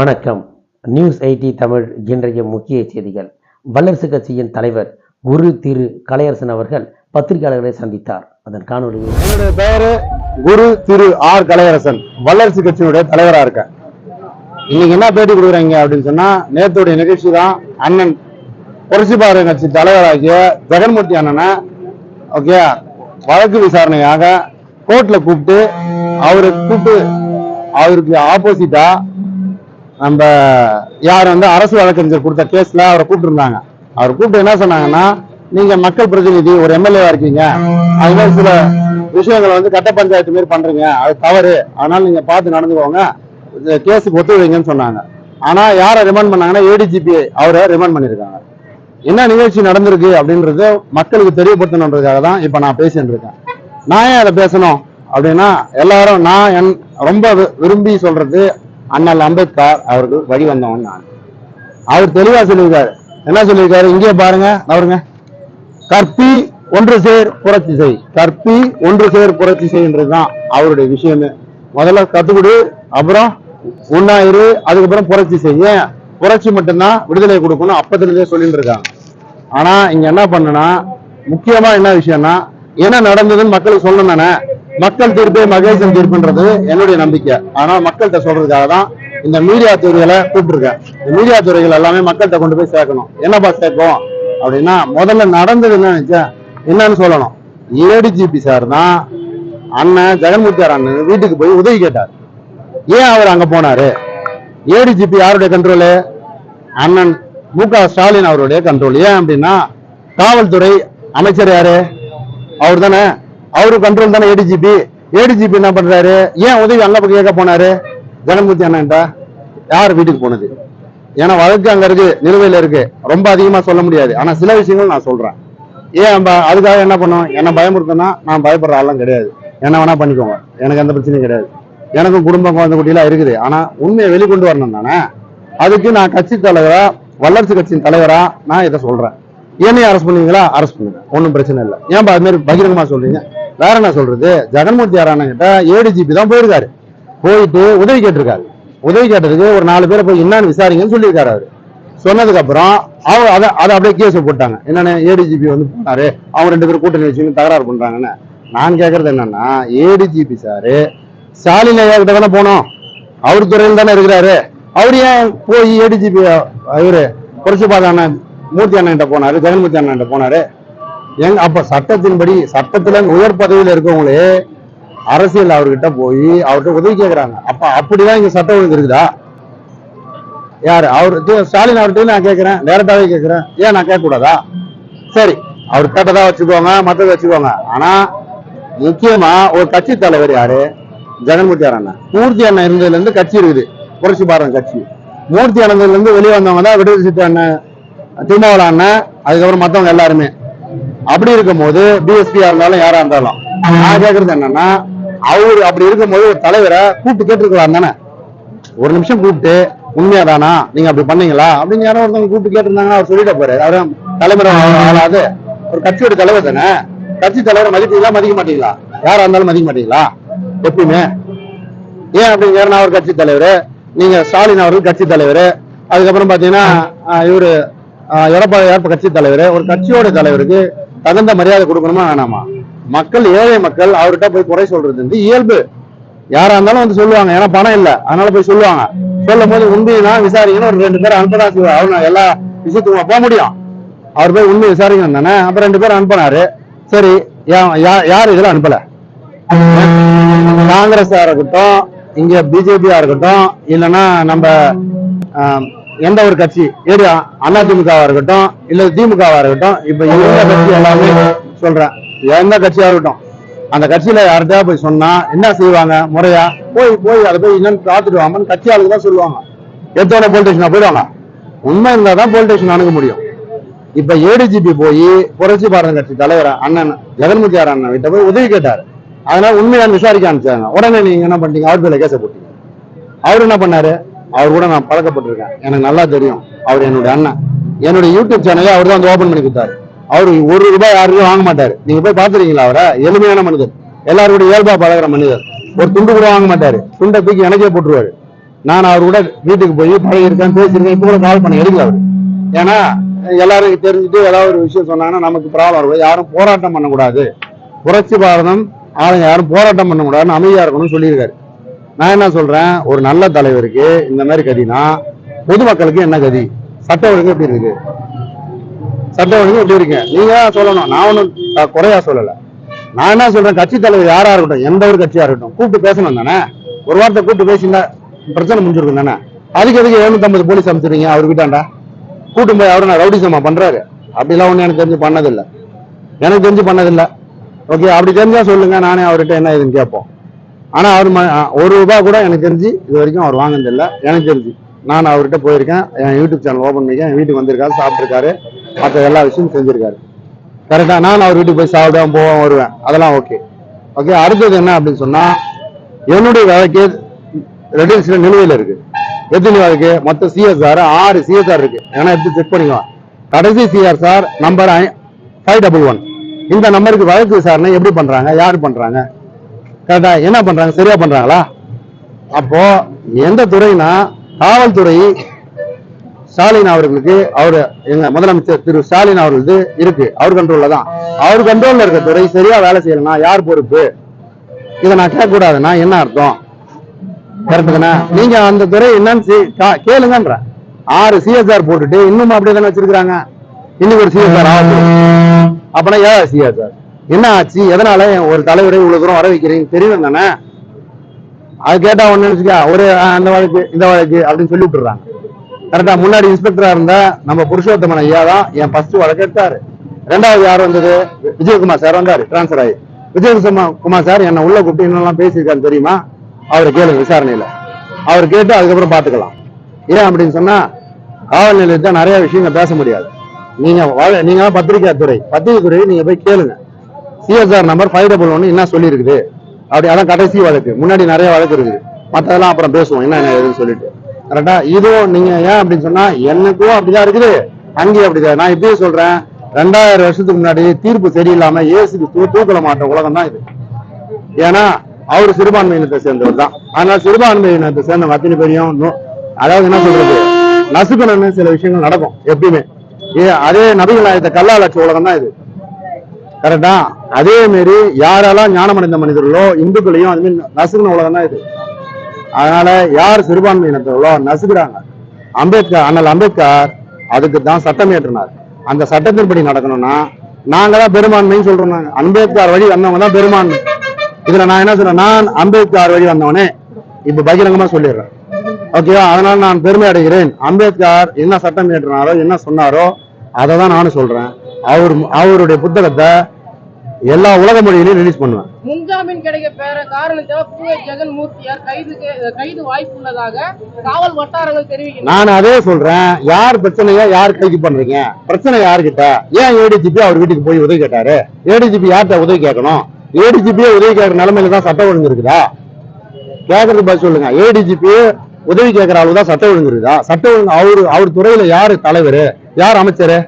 வணக்கம். News ID Tamil இன்றைய முக்கிய செய்திகள். வல்லரசு கட்சியின் தலைவர் குரு திரு கலையரசன் அவர்கள் பத்திரிகையாளர்களை சந்தித்தார். அதன் காணொலியை என்னுடைய பெயரு குரு திரு ஆர் கலையரசன். வல்லரசு கட்சியினுடைய தலைவரா இருக்கேன். இன்னைக்கு என்ன பேட்டி கொடுக்குறீங்க அப்படின்னு சொன்னா நேற்றுடைய நிகழ்ச்சி தான் அண்ணன் புரட்சி பாரத கட்சி தலைவராகிய ஜெகன்மூர்த்தி அண்ணனை ஓகே வழக்கு விசாரணையாக கோர்ட்ல கூப்பிட்டு அவரை கூப்பிட்டு அவருக்கு ஆப்போசிட்டா நம்ம யார் வந்து அரசு வழக்கறிஞர் கொடுத்த கேஸ்ல அவரை கூப்பிட்டுருந்தாங்க. அவர் கூப்பிட்டு என்ன சொன்னாங்கன்னா நீங்க மக்கள் பிரதிநிதி ஒரு எம்எல்ஏவா இருக்கீங்க. அது மாதிரி சில விஷயங்களை வந்து கட்ட பஞ்சாயத்து மாரி பண்றீங்க. அது தவறு. அதனால நீங்க பார்த்து நடந்துக்கோங்க. கேஸுக்கு ஒத்துழைங்கன்னு சொன்னாங்க. ஆனா யாரை ரிமாண்ட் பண்ணாங்கன்னா ஏடிஜிபி அவரை ரிமாண்ட் பண்ணியிருக்காங்க. என்ன நிகழ்ச்சி நடந்திருக்கு அப்படின்றது மக்களுக்கு தெரியப்படுத்தணுன்றதுக்காக தான் இப்ப நான் பேசிட்டு இருக்கேன். நான் ஏன் அதை பேசணும்? அப்படின்னா எல்லாரும் நான் என் ரொம்ப வி- விரும்பி சொல்றது அண்ணல் அம்பேத்கர் அவர்கள் வழி வந்தவன் நான். அவர் தெளிவா சொல்லியிருக்காரு. என்ன சொல்லியிருக்காரு? இங்கே பாருங்க அவருங்க. கற்பி ஒன்று சேர் புரட்சி செய். கற்பி ஒன்று சேர் புரட்சி செய்ன்றதுதான் அவருடைய விஷயமே. முதல்ல கத்துக்கொடு அப்புறம் ஒன்னாயிரு அதுக்கப்புறம் புரட்சி செய். ஏன்? புரட்சி மட்டும்தான் விடுதலை கொடுக்கணும் அப்பத்திலிருந்தே சொல்லிட்டு இருக்காங்க ஆனா இங்க என்ன பண்ணுனா முக்கியமா என்ன விஷயம்னா என்ன நடந்ததுன்னு மக்களுக்கு சொல்லணும் தானே. மக்கள் தீர்ப்பே மகேசன் தீர்ப்புன்றது என்னுடைய நம்பிக்கை. ஆனா மக்கள்கிட்ட சொல்றதுக்காக தான் இந்த மீடியா துறைகளை கூப்பிட்டுருக்கேன். இந்த மீடியா துறைகள் எல்லாமே மக்கள்கிட்ட கொண்டு போய் சேர்க்கணும். என்னப்பா சேர்க்கும் அப்படின்னா முதல்ல நடந்தது என்ன நினைச்சேன் என்னன்னு சொல்லணும். ஏடிஜிபி சார் தான் அண்ணன் ஜெகன்மூர்த்தியார் அண்ணன் வீட்டுக்கு போய் உதவி கேட்டார். ஏன் அவர் அங்க போனாரு? ஏடிஜிபி யாருடைய கண்ட்ரோலு அண்ணன் மு க ஸ்டாலின் அவருடைய கண்ட்ரோல் ஏன் அப்படின்னா காவல்துறை அமைச்சர் யாரு? அவர் தானே அவரு கண்ட்ரோல் தானே ஏடிஜிபி ஏடிஜிபி என்ன பண்றாரு? ஏன் உதவி அங்க கேட்க போனாரு? ஜெகன்மூர்த்தி அண்ணன்டா. யார் வீட்டுக்கு போனது? ஏன்னா வழக்கு அங்க இருக்கு நிலுவையில இருக்கு. ரொம்ப அதிகமா சொல்ல முடியாது. ஆனா சில விஷயங்கள் நான் சொல்றேன். ஏன் அதுக்காக என்ன பண்ணோம் என்ன பயமுறுத்தினா நான் பயப்படுற ஆளும் கிடையாது. என்ன வேணா பண்ணிக்கோங்க. எனக்கு எந்த பிரச்சனையும் கிடையாது. எனக்கும் குடும்பம் குழந்தை குட்டிலாம் இருக்குது. ஆனா உண்மையை வெளிக்கொண்டு வரணும் தானே? அதுக்கு நான் கட்சி தலைவரா வல்லரசு கட்சியின் தலைவரா நான் இதை சொல்றேன். என்னையும் அரெஸ்ட் பண்ணுவீங்களா? அரெஸ்ட் பண்ணுங்க. ஒன்றும் பிரச்சனை இல்லை. ஏன்பா அது மாதிரி பகிரங்கமா சொல்றீங்க? வேற என்ன சொல்றது? ஜெகன்மூர்த்தி யாரான கிட்ட ஏடிஜிபி தான் போயிருக்காரு. போயிட்டு உதவி கேட்டிருக்காரு. உதவி கேட்டதுக்கு ஒரு நாலு பேரை போய் என்னன்னு விசாரிங்கன்னு சொல்லியிருக்காரு அவரு. சொன்னதுக்கு அப்புறம் அவங்க அதை அதை அப்படியே கேஸ் போட்டாங்க. என்னன்னு ஏடிஜிபி வந்து போனாரு. அவங்க ரெண்டு பேரும் கூட்டணி வச்சுன்னு தகராறு பண்றாங்கன்னு. நான் கேட்கறது என்னன்னா ஏடிஜிபி சாரு ஸ்டாலின் ஐயா கிட்ட தானே போனோம். அவர் துறையில் தானே இருக்கிறாரு. அவர் ஏன் போய் ஏடிஜிபி இவரு புரட்சிபாத அண்ணன் மூர்த்தி அண்ணன் கிட்ட போனாரு ஜெகன்மூர்த்தி அண்ணன் கிட்ட போனாரு? எங்க அப்ப சட்டத்தின்படி சட்டத்துல உயர் பதவியில இருக்கவங்களே அரசியல் அவர்கிட்ட போய் அவர்கிட்ட உதவி கேக்குறாங்க. அப்ப அப்படிதான் இங்க சட்டம் ஒழுங்கு இருக்குதா? யாரு? அவர் ஸ்டாலின் அவர்கிட்ட நான் கேட்கிறேன் டேரக்டாவே கேட்கிறேன் ஏன் நான் கேட்க கூடாதா சரி அவர் கேட்டதா வச்சுக்கோங்க மத்ததை வச்சுக்கோங்க. ஆனா முக்கியமா ஒரு கட்சி தலைவர் யாரு? ஜெகன்மூர்த்தி அண்ணன் மூர்த்தி அண்ணன் இருந்ததுல இருந்து கட்சி இருக்குது. புரட்சி பாரத கட்சி. மூர்த்தி அண்ணன்ல இருந்து வெளியே வந்தவங்க தான் விடுதலை சித்த அண்ணன் திருமாவள அண்ணன் அதுக்கப்புறம் மத்தவங்க எல்லாருமே. அப்படி இருக்கும்போது பிஎஸ்பியா இருந்தாலும் யாரா இருந்தாலும் நான் கேக்குறது என்னன்னா அவர் அப்படி இருக்கும்போது ஒரு தலைவரை கூப்பிட்டு கேட்டிருக்கலாம் தானே. ஒரு நிமிஷம் கூப்பிட்டு உண்மையாதானா? நீங்க அப்படி பண்ணீங்களா? அப்படின்னு யாரோ ஒருத்தவங்க கூப்பிட்டு கேட்டிருந்தாங்கன்னா அவர் சொல்லிட்ட போறாரு. அவரும் தலைமுறை ஆளாது. ஒரு கட்சியோட தலைவர் தானே. கட்சி தலைவரை மதிப்பீங்களா மதிக்க மாட்டீங்களா? யாரா இருந்தாலும் மதிக்க மாட்டீங்களா? எப்பயுமே. ஏன் அப்படிங்கிற நான் ஒரு கட்சி தலைவர் நீங்க ஸ்டாலின் அவர்கள் கட்சி தலைவர் அதுக்கப்புறம் பாத்தீங்கன்னா இவரு எடப்பாடி கட்சி தலைவர் ஒரு கட்சியோட தலைவருக்கு தகுந்த மரியாதை கொடுக்கணுமா வேணாமா? மக்கள் ஏழை மக்கள் அவர்கிட்ட போய் குறை சொல்றது வந்து இயல்பு. யாரா இருந்தாலும் வந்து சொல்லுவாங்க. ஏன்னா பணம் இல்ல. அதனால போய் சொல்லுவாங்க. சொல்லும் போது உண்மையா விசாரிக்கணும். ஒரு ரெண்டு பேர் அனுப்பதா செய்வார் அவர் எல்லா விஷயத்துக்கும் போக முடியும். அவர் போய் உண்மை விசாரிக்கணும் தானே? அப்ப ரெண்டு பேரும் அனுப்பினாரு. சரி யா- யார் இதுல அனுப்பல? காங்கிரஸா இருக்கட்டும் இங்க பிஜேபியா இருக்கட்டும் இல்லைன்னா நம்ம எந்த ஒரு கட்சி ஏடி அண்ணா திமுகவா இருக்கட்டும் இல்ல திமுகவா இருக்கட்டும் இப்ப எந்த கட்சி எல்லாமே சொல்றேன் எந்த கட்சியா இருக்கட்டும் அந்த கட்சியில யார்கிட்டயா போய் சொன்னா என்ன செய்வாங்க முறையா? போய் போய் அதை போய் என்னன்னு பார்த்துட்டு வாங்கன்னு கட்சி ஆளுக்கு தான் சொல்லுவாங்க. எடுத்தோட போலீஸ் ஸ்டேஷனா போயிடுவாங்க. உண்மை இருந்தா தான் போலீஸ் ஸ்டேஷன் அணுக முடியும். இப்ப ஏடிஜிபி போய் புரட்சி பாரத கட்சி தலைவர் அண்ணன் ஜெகன்மூர்த்தியார் அண்ணன் கிட்ட போய் உதவி கேட்டாரு. அதனால உண்மையான விசாரிக்க அனுப்பிச்சாங்க. உடனே நீங்க என்ன பண்ணீங்க அவர் பேர்ல கேச போட்டீங்க. அவர் என்ன பண்ணாரு? அவர் கூட நான் பழக்கப்பட்டிருக்கேன். எனக்கு நல்லா தெரியும். அவர் என்னுடைய அண்ணன். என்னுடைய யூடியூப் சேனலை அவர் தான் வந்து ஓபன் பண்ணி கொடுத்தாரு. அவர் ஒரு ரூபாய் யாருக்கும் வாங்க மாட்டாரு. நீங்க போய் பாத்துறீங்களா அவரை? எளிமையான மனிதர். எல்லாரோட இயல்பா பழகுற மனிதர். ஒரு துண்டு கூட வாங்க மாட்டாரு. துண்டை தூக்கி எனக்கே போட்டுருவாரு. நான் அவர் கூட வீட்டுக்கு போய் பழகிருக்கேன் பேசியிருக்கேன் இப்போ கூட கால் பண்ண எடுக்கல அவர். ஏன்னா எல்லாரும் தெரிஞ்சுட்டு ஏதாவது ஒரு விஷயம் சொன்னாங்கன்னா நமக்கு ப்ராப்ளம் இருக்கும் யாரும் போராட்டம் பண்ணக்கூடாது. புரட்சி பாரதம் ஆளுங்க யாரும் போராட்டம் பண்ணக்கூடாதுன்னு அமைதியா இருக்கணும்னு சொல்லியிருக்காரு. நான் என்ன சொல்றேன்? ஒரு நல்ல தலைவருக்கு இந்த மாதிரி கதினா பொதுமக்களுக்கு என்ன கதி? சட்ட ஒழுங்கு எப்படி இருக்கு? சட்ட ஒழுங்கு எப்படி இருக்கு? நீங்க சொல்லணும். நான் ஒன்றும் குறையா சொல்லல. நான் என்ன சொல்றேன்? கட்சி தலைவர் யாரா இருக்கட்டும் எந்த ஒரு கட்சியா இருக்கட்டும் கூப்பிட்டு பேசணும் தானே? ஒரு வார்த்தை கூப்பிட்டு பேசியிருந்தா பிரச்சனை முடிஞ்சிருக்கும் தானே? அதுக்கு எதுக்கு எழுநூத்தம்பது போலீஸ் அமைச்சிருங்க அவர் வீட்டாண்டா கூட்டும் போய் அவரு நான் ரவுடிசமா பண்றாரு? அப்படிலாம் ஒண்ணு எனக்கு தெரிஞ்சு பண்ணதில்லை. எனக்கு தெரிஞ்சு பண்ணதில்லை. ஓகே அப்படி தெரிஞ்சா சொல்லுங்க. நானே அவர்கிட்ட என்ன இதுன்னு கேட்போம். ஆனால் அவர் ஒரு ரூபாய் கூட எனக்கு தெரிஞ்சு இது வரைக்கும் அவர் வாங்கினது எனக்கு தெரிஞ்சு. நான் அவர்கிட்ட போயிருக்கேன். என் யூடியூப் சேனல் ஓப்பன் பண்ணிருக்கேன் என் வீட்டுக்கு வந்திருக்காரு சாப்பிட்ருக்காரு மற்ற எல்லா விஷயமும் செஞ்சுருக்காரு. கரெக்டாக நான் அவர் வீட்டுக்கு போய் சாப்பிடுவேன் போவேன் வருவேன். அதெல்லாம் ஓகே ஓகே அடுத்தது என்ன அப்படின்னு சொன்னால் என்னுடைய வழக்கு ரெடில்ஸ்ல நிலுவையில் இருக்குது எத்தனை வழக்கு மொத்தம் சிஎஸ்ஆர் ஆறு சிஎஸ்ஆர் இருக்குது ஏன்னா எடுத்து செக் பண்ணிக்கலாம் கடைசி CRR number five double one இந்த நம்பருக்கு வழக்கு விசாரணை எப்படி பண்ணுறாங்க யார் பண்ணுறாங்க கரெக்டா என்ன பண்றாங்க? சரியா பண்றாங்களா? அப்போ எந்த துறைனா காவல்துறை ஸ்டாலின் அவர்களுக்கு அவர் எங்க முதலமைச்சர் திரு ஸ்டாலின் அவர்களது இருக்கு. அவர் கண்ட்ரோல்ல தான். அவர் கண்ட்ரோல்ல இருக்க துறை சரியா வேலை செய்யலனா யார் பொறுப்பு? இதை நான் கேட்கக்கூடாதுன்னா என்ன அர்த்தம்? கரெக்ட் நீங்க அந்த துறை என்னன்னு கேளுங்கன்ற. ஆறு சிஎஸ்ஆர் போட்டுட்டு இன்னும் அப்படியே தானே வச்சிருக்காங்க இன்னைக்கு ஒரு சிஎஸ்ஆர் ஆகும் அப்படின்னா ஏன் சிஎஸ்ஆர் என்ன ஆச்சு? எதனால ஒரு தலைவரை இவ்வளவு தூரம் வர வைக்கிறீங்க? தெரியும் தானே? அது கேட்டா ஒண்ணு நினைச்சுக்கா ஒரு அந்த வழக்கு இந்த வழக்கு அப்படின்னு சொல்லி விட்டுறாங்க. கரெக்டா முன்னாடி இன்ஸ்பெக்டரா இருந்த நம்ம புருஷோத்தமன் ஐயா தான் என் ஃபர்ஸ்ட் வழக்கு எடுத்தாரு. ரெண்டாவது யார் வந்தது? விஜயகுமார் சார் வந்தாரு டிரான்ஸ்பர் ஆகி. விஜயகுமார் குமார் சார் என்ன உள்ள கூப்பிட்டு என்னெல்லாம் பேசியிருக்காரு தெரியுமா? அவரை கேளுங்க விசாரணையில. அவர் கேட்டு அதுக்கப்புறம் பாத்துக்கலாம். ஏன் அப்படின்னு சொன்னா காவல் நிலையத்தை நிறைய விஷயங்கள் பேச முடியாது. நீங்க நீங்க பத்திரிகை துறை பத்திரிகை துறையை நீங்க போய் கேளுங்க. சிஎஸ்ஆர் நம்பர் ஃபைவ் டபுள் ஒன்னு என்ன சொல்லியிருக்குது அப்படி அதான் கடைசி வழக்கு. முன்னாடி நிறைய வழக்கு இருக்குது. மத்ததெல்லாம் அப்புறம் பேசுவோம். என்ன என்ன சொல்லிட்டு. கரெக்டா இதுவும் நீங்க ஏன் அப்படின்னு சொன்னா எனக்கும் அப்படிதான் இருக்குது. அங்கேயும் அப்படிதான். நான் இப்படியே சொல்றேன். ரெண்டாயிரம் வருஷத்துக்கு முன்னாடி தீர்ப்பு சரியில்லாம ஏசுக்கு தூ தூக்கல மாட்ட உலகம் தான் இது. ஏன்னா அவர் சிறுபான்மையினத்தை சேர்ந்தவர் தான். அதனால சிறுபான்மையினத்தை சேர்ந்த அத்தனை பேரையும் அதாவது என்ன சொல்றது? நசுக்கணும்னு சில விஷயங்கள் நடக்கும் எப்பயுமே. ஏ அதே நபிகள் நாயகத்தை கல்லாலட்ச உலகம் தான் இது. கரெக்டா அதே மாரி யாரெல்லாம் ஞானமடைந்த மனிதர்களோ இந்துக்களையும் அது மாதிரி நசுக்கின உலகம் தான் இது. அதனால யார் சிறுபான்மை இனத்தவர்களோ நசுக்கிறாங்க. அம்பேத்கர் அண்ணல் அம்பேத்கர் அதுக்கு தான் சட்டம் ஏற்றினார் அந்த சட்டத்தின்படி நடக்கணும்னா நாங்க தான் பெரும்பான்மைன்னு சொல்றோம் நாங்க. அம்பேத்கர் வழி வந்தவங்க தான் பெரும்பான்மை. இதுல நான் என்ன சொல்றேன் நான் அம்பேத்கர் வழி வந்தவனே. இப்ப பகிரங்கமா சொல்லிடுறேன். ஓகேவா அதனால நான் பெருமை அடைகிறேன். அம்பேத்கர் என்ன சட்டம் ஏற்றினாரோ என்ன சொன்னாரோ அதை தான் நானும் சொல்றேன். அவர் அவருடைய புத்தகத்தை எல்லா உலக மொழியிலையும் ரிலீஸ் பண்ணுவேன். முன்ஜாமீன் கிடைக்க பெற காரணத்தால் பூவே ஜெகன்மூர்த்தியார் கைதுக்கு கைது வாய்ப்புள்ளதாக காவல் வட்டாரங்கள் தெரிவிக்கின்றன. நான் அதே சொல்றேன். யார் பிரச்சனையா யார் கைது பண்றீங்க? பிரச்சனை யாருக்கிட்ட ஏன் ஏடிஜிபி அவர் வீட்டுக்கு போய் உதவி கேட்டாரு? ஏடிஜிபி யார்கிட்ட உதவி கேட்கணும்? ஏடிஜிபியே உதவி கேட்கற நிலைமையில தான் சட்டம் ஒழுங்கு இருக்குதா? கேட்கறது பதில் சொல்லுங்க. ஏடிஜிபி உதவி கேட்கற அளவு தான் சட்டம் ஒழுங்கு இருக்குதா? சட்டம் ஒழுங்கு அவரு அவர் துறையில யாரு தலைவர்? யார் அமைச்சரு?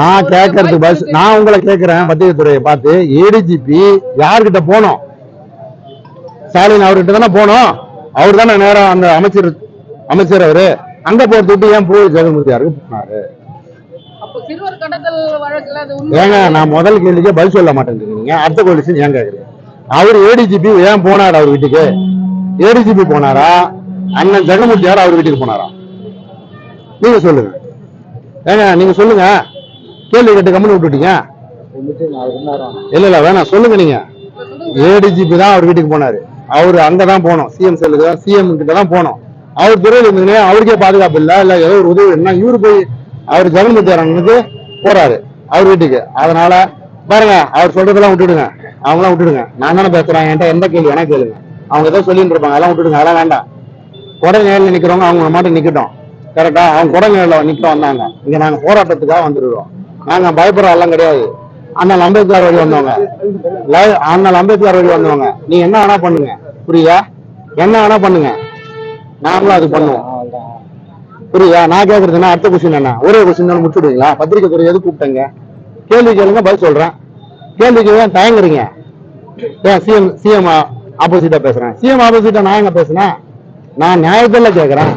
நான் கேட்கறதுக்கு வாய்ப்பு பதில் நான் உங்களை கேட்கிறேன் பத்திரிகை பார்த்து. ஏடிஜிபி யார்கிட்ட போனோம்? ஸ்டாலின் அவர்கிட்ட தானே போனோம். அவர் தானே நேரம் அந்த அமைச்சர் அமைச்சர் அவரு. அங்க போறது விட்டு ஏன் பூ ஜெகன்மூர்த்தி யாருக்கு போனாரு ஏங்க நான் முதல் கேள்விக்கே பதில் சொல்ல மாட்டேங்கிறீங்க. அடுத்த கொலிஷன் ஏன் கேக்குறீங்க அவர் ஏடிஜிபி ஏன் போனாரு அவர் வீட்டுக்கு? ஏடிஜிபி போனாரா? அண்ணன் ஜெகன்மூர்த்தி யார் அவர் வீட்டுக்கு போனாரா? நீங்க சொல்லுங்க. ஏங்க நீங்க சொல்லுங்க. கேள்வி கேட்டு கம்மி விட்டுட்டீங்க. இல்ல இல்ல வேணாம் சொல்லுங்க நீங்க. ஏடிஜிபி தான் அவர் வீட்டுக்கு போனாரு. அவரு அங்கதான் போனோம். சிஎம் செல்லுக்கு தான் சிஎம் கிட்ட தான் போனோம். அவர் துறையில் இருந்தீங்கன்னா அவருக்கே பாதுகாப்பு இல்ல இல்ல ஏதோ ஒரு உதவி என்ன இவரு போய் அவர் ஜெகன்மூர்த்தி அரங்கனுக்கு போறாரு அவர் வீட்டுக்கு. அதனால பாருங்க அவர் சொல்றதெல்லாம் விட்டுடுங்க. அவங்களாம் விட்டுடுங்க. நான் தானே பேசுறேன். என்கிட்ட எந்த கேள்வி வேணா கேளுங்க. அவங்க ஏதோ சொல்லிட்டு இருப்பாங்க. அதெல்லாம் விட்டுடுங்க. அதெல்லாம் வேண்டாம். உடனே நேரில் நிக்கிறவங்க அவங்க மாட்டம் நிக்கட்டும். கரெக்டா அவங்க குடங்களில் நிற்க வந்தாங்க. இங்க நாங்க போராட்டத்துக்காக வந்துருக்கோம். நாங்க பயப்படுற எல்லாம் கிடையாது. அண்ணல் அம்பேத்கர் வழி வந்தவங்க. அண்ணல் அம்பேத்கர் வழி வந்தவங்க. நீ என்ன வேணா பண்ணுங்க. புரியுதா? என்ன வேணா பண்ணுங்க. நாங்களும் அது பண்ணுவோம். புரியுதா? நான் கேக்குறதுன்னா அடுத்த கொஸ்டின் என்ன? ஒரே கொஸ்டின் தான் முடிச்சுடுவீங்களா? பத்திரிக்கை துறை எது கூப்பிட்டங்க? கேள்வி கேளுங்க பதில் சொல்றேன். கேள்விக்கு தான் தயங்குறீங்க? ஏன் சிஎம் சிஎம் ஆப்போசிட்டா பேசுறேன்? சிஎம் ஆப்போசிட்டா நான் எங்க பேசுனேன்? நான் நியாயத்தில் கேட்கறேன்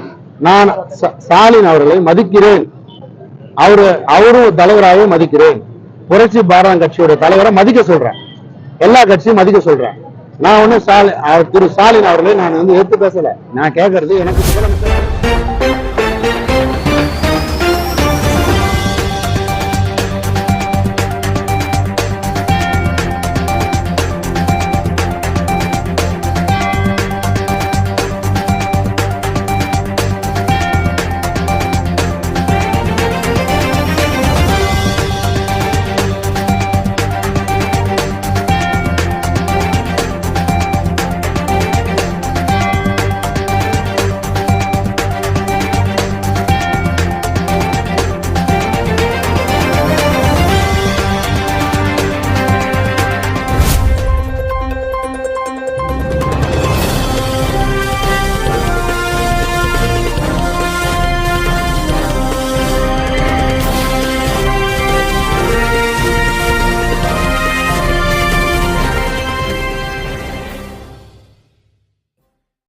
நான் ஸ்டாலின் அவர்களை மதிக்கிறேன். அவரு அவரும் தலைவராகவே மதிக்கிறேன். புரட்சி பாரதம் கட்சியோட தலைவரை மதிக்க சொல்றேன். எல்லா கட்சியும் மதிக்க சொல்றேன். நான் ஒன்னும் ஸ்டாலின் திரு ஸ்டாலின் அவர்களை நான் வந்து எடுத்து பேசல. நான் கேட்கறது எனக்கு முதலமைச்சர்